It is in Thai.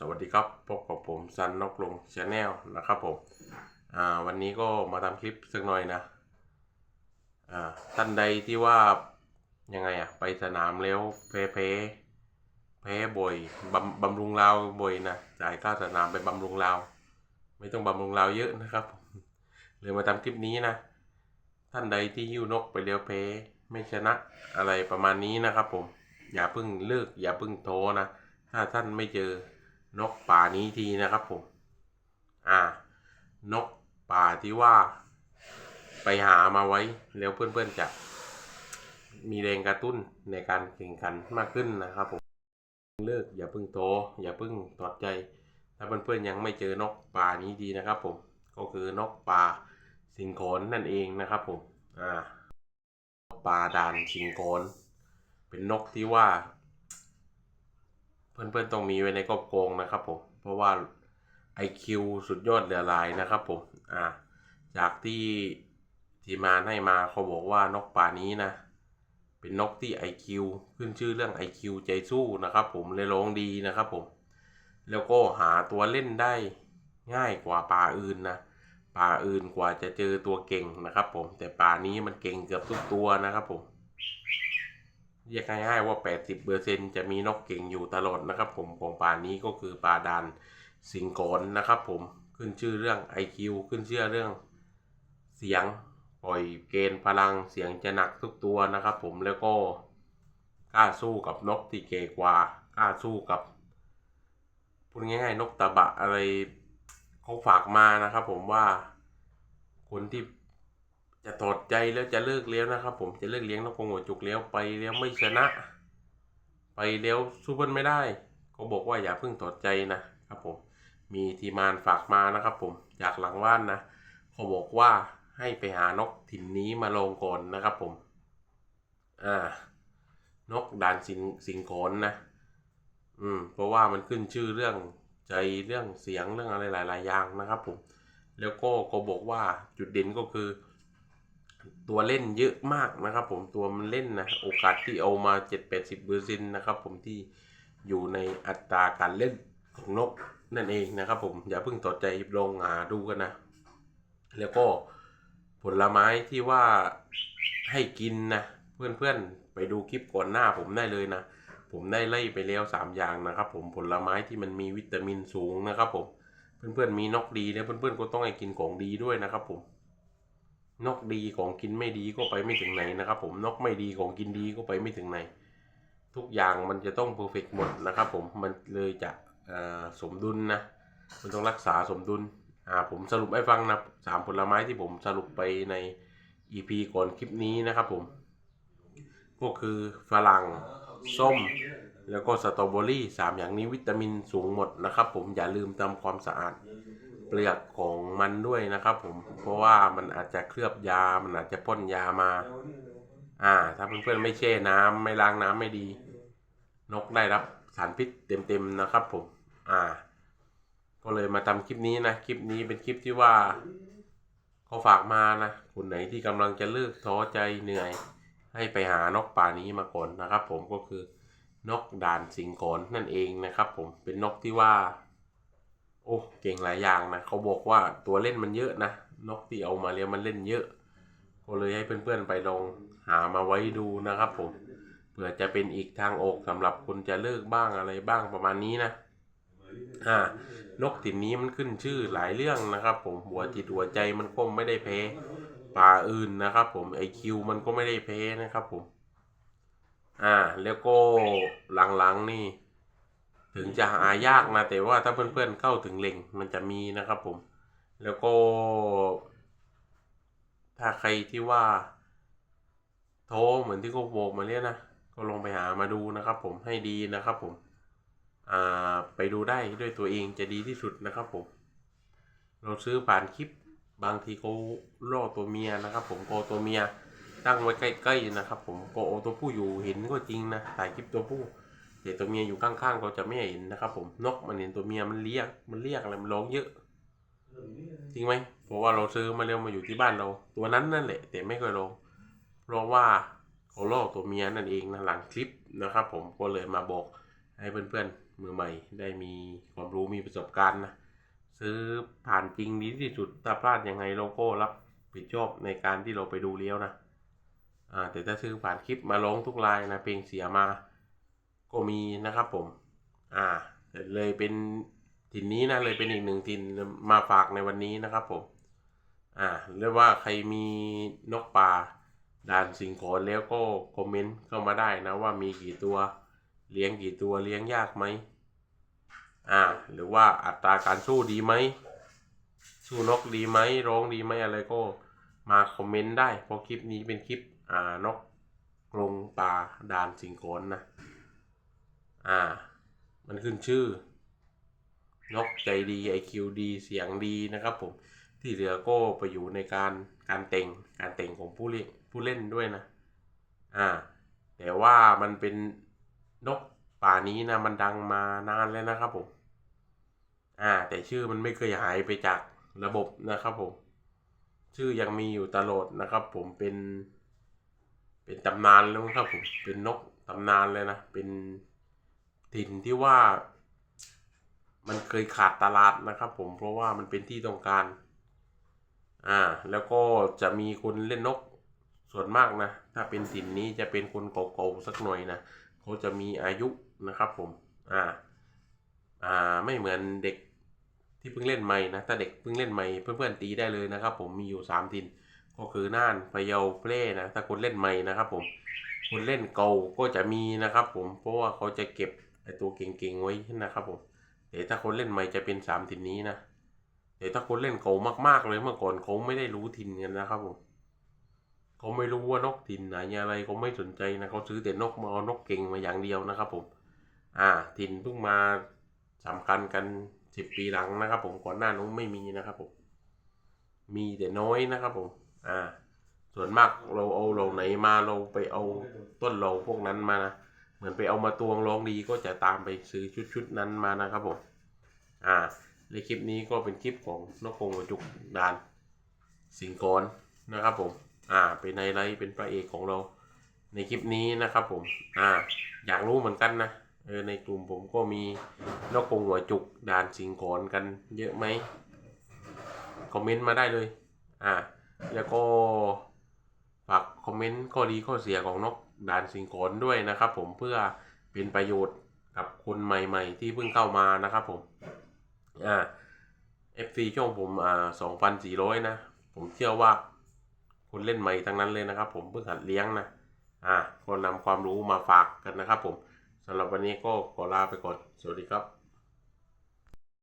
สวัสดีครับ พบกับผมซันนกลงชาแนลนะครับผมอ่าวันนี้ก็มาทำคลิปสักหน่อยนะอ่าท่านใดที่ว่ายังไงอะไปสนามแล้วแพ้แพ้แพ้บ่อยบำบำรุงเราบ่อยนะจ่ายค่าสนามไปบำรุงเราไม่ต้องบำรุงเราเยอะนะครับเลยมาทำคลิปนี้นะ ท่านใดที่ยิ้วนกไปแล้วแพ้ไม่ชนะอะไรประมาณนี้นะครับผมอย่าเพิ่งเลิกอย่าเพิ่งโทนะถ้าท่านไม่เจอ นกป่านี้ทีนะครับผม อ่า นกป่าที่ว่าไปหามาไว้แล้วเพื่อนๆจะมีแรงกระตุ้นในการแข่งขันมากขึ้นนะครับผมเลิกอย่าเพิ่งโตอย่าเพิ่งถอดใจ ถ้าเพื่อนๆยังไม่เจอนกป่านี้ดีนะครับผมก็คือนกป่าสิงโขนนั่นเองนะครับผมอ่านกป่าด่านสิงโขนเป็นนกที่ว่า เพื่อนๆต้องมีไว้ในครอบครองนะครับผม เพราะว่า IQ สุดยอดเหลือหลายนะครับผม อ่า จากที่ทีมานให้มาเขาบอกว่านกป่านี้นะ เป็นนกที่ IQ ขึ้นชื่อเรื่อง IQ ใจสู้นะครับผมเลยร้องดีนะครับผม แล้วก็หาตัวเล่นได้ง่ายกว่าป่าอื่นนะ ป่าอื่นกว่าจะเจอตัวเก่งนะครับผม แต่ป่านี้มันเก่งเกือบทุกตัวนะครับผม เรียกง่ายๆว่า 80เปอร์เซ็นจะมีนกเก่งอยู่ตลอดนะครับ ผมของป่านี้ก็คือป่าดานสิงโกนนะครับผมขึ้นชื่อเรื่อง IQ ขึ้นชื่อเรื่องเสียงปล่อยเกณฑ์พลังเสียงจะหนักทุกตัวนะครับ ผมแล้วก็กล้าสู้กับนกที่เก่กว่ากล้าสู้กับพูดง่ายๆนกตะบะอะไรเขาฝากมานะครับ ผมว่าคนที่ จะถอดใจแล้วจะเลิกเลี้ยวนะครับ ผมจะเลิกเลี้ยงนกกรงหัวจุกเลี้ยวไปเลี้ยวไม่ชนะ ไปเลี้ยวสู้เบิ้ลไม่ได้เขาบอกว่าอย่าเพิ่งถอดใจนะครับผมมีทีมานฝากมานะครับ ผมจากหลังบ้านนะเขาบอกว่าให้ไปหานกถิ่นนี้มาลงก่อนนะครับ ผมอ่านกด่านสิงสิงโขนนะ อืม เพราะว่ามันขึ้นชื่อเรื่องใจเรื่องเสียงเรื่องอะไรหลาย ๆ อย่างนะครับ ผม แล้วก็เขาบอกว่าจุดเด่นก็คือ ตัวเล่นเยอะมากนะครับ ผมตัวมันเล่นนะโอกาสที่เอามาเจ็ดแปดสิบเปอร์เซ็นต์นะครับ ผมที่อยู่ในอัตราการเล่นของนกนั่นเองนะครับ ผมอย่าเพิ่งตดใจลองหาดูกันนะ แล้วก็ผลไม้ที่ว่าให้กินนะเพื่อนๆไปดูคลิปก่อนหน้าผมได้เลยนะผมได้ไล่ไปแล้วสามอย่างนะครับ ผมผลไม้ที่มันมีวิตามินสูงนะครับ ผมเพื่อนๆมีนกดีแล้วเพื่อนๆก็ต้องให้กินของดีด้วยนะครับ ผม นกดีของกินไม่ดีก็ไปไม่ถึงไหนนะครับผมนกไม่ดีของกินดีก็ไปไม่ถึงไหน ทุกอย่างมันจะต้องเพอร์เฟกหมดนะครับผมมันเลยจะสมดุลนะมันต้องรักษาสมดุลอ่าผมสรุปให้ฟังนะสามผลไม้ที่ผมสรุปไปใน EP ก่อนคลิปนี้นะครับผม ก็คือฝรั่งส้ม แล้วก็สตรอเบอรี่สามอย่างนี้วิตามินสูงหมดนะครับ ผมอย่าลืมทำความสะอาดเปลือกของมันด้วยนะครับ ผมเพราะว่ามันอาจจะเคลือบยา มันอาจจะพ่นยามา อ่า ถ้าเพื่อนๆไม่แช่น้ำไม่ล้างน้ำไม่ดี นกได้รับสารพิษเต็มๆนะครับ ผม อ่า ก็เลยมาทำคลิปนี้นะคลิปนี้เป็นคลิปที่ว่าเขาฝากมานะคนไหนที่กำลังจะเลิกท้อใจเหนื่อย ให้ไปหานกป่านี้มาก่อนนะครับ ผมก็คือ นกด่านสิงโขนนั่นเองนะครับผมเป็นนกที่ว่า โอ้เก่งหลายอย่างนะเขาบอกว่าตัวเล่นมันเยอะนะนกที่เอามาเลี้ยงมันเล่นเยอะ ก็เลยให้เพื่อนๆไปลองหามาไว้ดูนะครับผมเผื่อจะเป็นอีกทางออกสำหรับคนจะเลิกบ้างอะไรบ้างประมาณนี้นะอ่านกถิ่นนี้มันขึ้นชื่อหลายเรื่องนะครับ ผมหัวจิตหัวใจมันก็ไม่ได้แพ้ป่าอื่นนะครับ ผมไอคิวมันก็ไม่ได้แพ้นะครับผม อ่าแล้วก็หลังๆนี่ ถึงจะหายากนะแต่ว่าถ้าเพื่อนๆเข้าถึงเล็งมันจะมีนะครับผม แล้วก็ ถ้าใครที่ว่า โทรเหมือนที่เขาบอกมาเนี่ยนะก็ลองไปหามาดูนะครับ ผมให้ดีนะครับผม อ่าไปดูได้ด้วยตัวเองจะดีที่สุดนะครับผม เราซื้อผ่านคลิปบางทีเขาล่อตัวเมียนะครับ ผมโกตัวเมีย ตั้งไว้ใกล้ๆนะครับ ผมโกโอตัวผู้อยู่เห็นก็จริงนะถ่ายคลิปตัวผู้แต่ตัวเมียอยู่ข้างๆเราจะไม่เห็นนะครับ ผมนกมันเห็นตัวเมียมันเรียกมันเรียกอะไรมันร้องเยอะจริงไหมเพราะว่าเราซื้อมาเร็วมาอยู่ที่บ้านเรา ตัวนั้นนั่นแหละ แต่ไม่เคยลงเพราะว่าเขาล่อตัวเมียนั่นเองนะหลังคลิปนะครับ ผมก็เลยมาบอกให้เพื่อนๆมือใหม่ ได้มีความรู้มีประสบการณ์นะซื้อผ่านจริงดีที่สุดถ้าพลาดยังไงโลโก้รับผิดชอบในการที่เราไปดูเลี้ยวนะ อ่าแต่ถ้าซื้อผ่านคลิปมาลงทุกรายนะเพลงเสียมาก็มีนะครับผม อ่า เลยเป็นถิ่นนี้นะเลยเป็นอีกหนึ่งถิ่นมาฝากในวันนี้นะครับผม อ่าเรียกว่าใครมีนกป่าด่านสิงโขนแล้วก็คอมเมนต์เข้ามาได้นะว่ามีกี่ตัวเลี้ยงกี่ตัวเลี้ยงยากไหมอ่า หรือว่าอัตราการสู้ดีไหมสู้นกดีไหมร้องดีไหมอะไรก็มาคอมเมนต์ได้เพราะคลิปนี้เป็นคลิป อ่านกกรงป่าดานสิงโขนนะอ่า มันขึ้นชื่อ นกใจดีไอคิวดีเสียงดีนะครับผมที่เหลือก็ไปอยู่ในการการแต่งการแต่งของผู้เล่นผู้เล่นด้วยนะ อ่า แต่ว่ามันเป็นนกป่านี้นะมันดังมานานแล้วนะครับผม อ่า แต่ชื่อมันไม่เคยหายไปจากระบบนะครับผม ชื่อยังมีอยู่ตลอดนะครับผมเป็น เป็นตำนานแล้วครับผมเป็นนกตำนานเลยนะเป็นถิ่นที่ว่า มันเคยขาดตลาดนะครับ ผมเพราะว่ามันเป็นที่ต้องการ อ่า แล้วก็จะมีคนเล่นนกส่วนมากนะ ถ้าเป็นถิ่นนี้จะเป็นคนเก่าๆสักหน่อยนะเขาจะมีอายุนะครับผม อ่า อ่า ไม่เหมือนเด็กที่เพิ่งเล่นใหม่นะ ถ้าเด็กเพิ่งเล่นใหม่เพื่อนๆตีได้เลยนะครับ ผมมีอยู่สามถิ่น ก็คือน่านพะเยาแพร่นะถ้าคนเล่นใหม่นะครับผมคนเล่นเก่าก็จะมีนะครับผมเพราะว่าเขาจะเก็บไอตัวเก่งๆไว้นะครับผมแต่ถ้าคนเล่นใหม่จะเป็นสามถินนี้นะแต่ถ้าคนเล่นเก่ามากๆเลยเมื่อก่อนเขาไม่ได้รู้ถินกันนะครับผมเขาไม่รู้ว่านกถินไหนอะไรเขาไม่สนใจนะเขาซื้อแต่นกมาเอานกเก่งมาอย่างเดียวนะครับผมอ่าถินเพิ่งมาสำคัญกันสิบปีหลังนะครับ ผมก่อนหน้านู้นไม่มีนะครับผมมีแต่น้อยนะครับผม อ่า ส่วนมากเราเอาเราไหนมาเราไปเอาต้นเราพวกนั้นมานะเหมือนไปเอามาตวงร้องดีก็จะตามไปซื้อชุดชุดนั้นมานะครับผม อ่า ในคลิปนี้ก็เป็นคลิปของนกกรงหัวจุกดาน สิงกรนะครับผม อ่า เป็นไฮไลท์เป็นพระเอกของเรา ในคลิปนี้นะครับผม อ่า อยากรู้เหมือนกันนะ เออ ในกลุ่มผมก็มีนกกรงหัวจุกดานสิงกรกันเยอะไหม คอมเมนต์มาได้เลย อ่า แล้วก็ฝากคอมเมนต์ข้อดีข้อเสียของนกด่านสิงห์โขนด้วยนะครับผมเพื่อเป็นประโยชน์กับคนใหม่ ๆ ที่เพิ่งเข้ามานะครับผมอ่า FC ช่องผมอ่าสองพันสี่ร้อยนะ ผมเชื่อว่าคนเล่นใหม่ทั้งนั้นเลยนะครับผมเพิ่งหัดเลี้ยงนะอ่าก็นำความรู้มาฝากกันนะครับผมสำหรับวันนี้ก็ขอลาไปก่อน สวัสดีครับ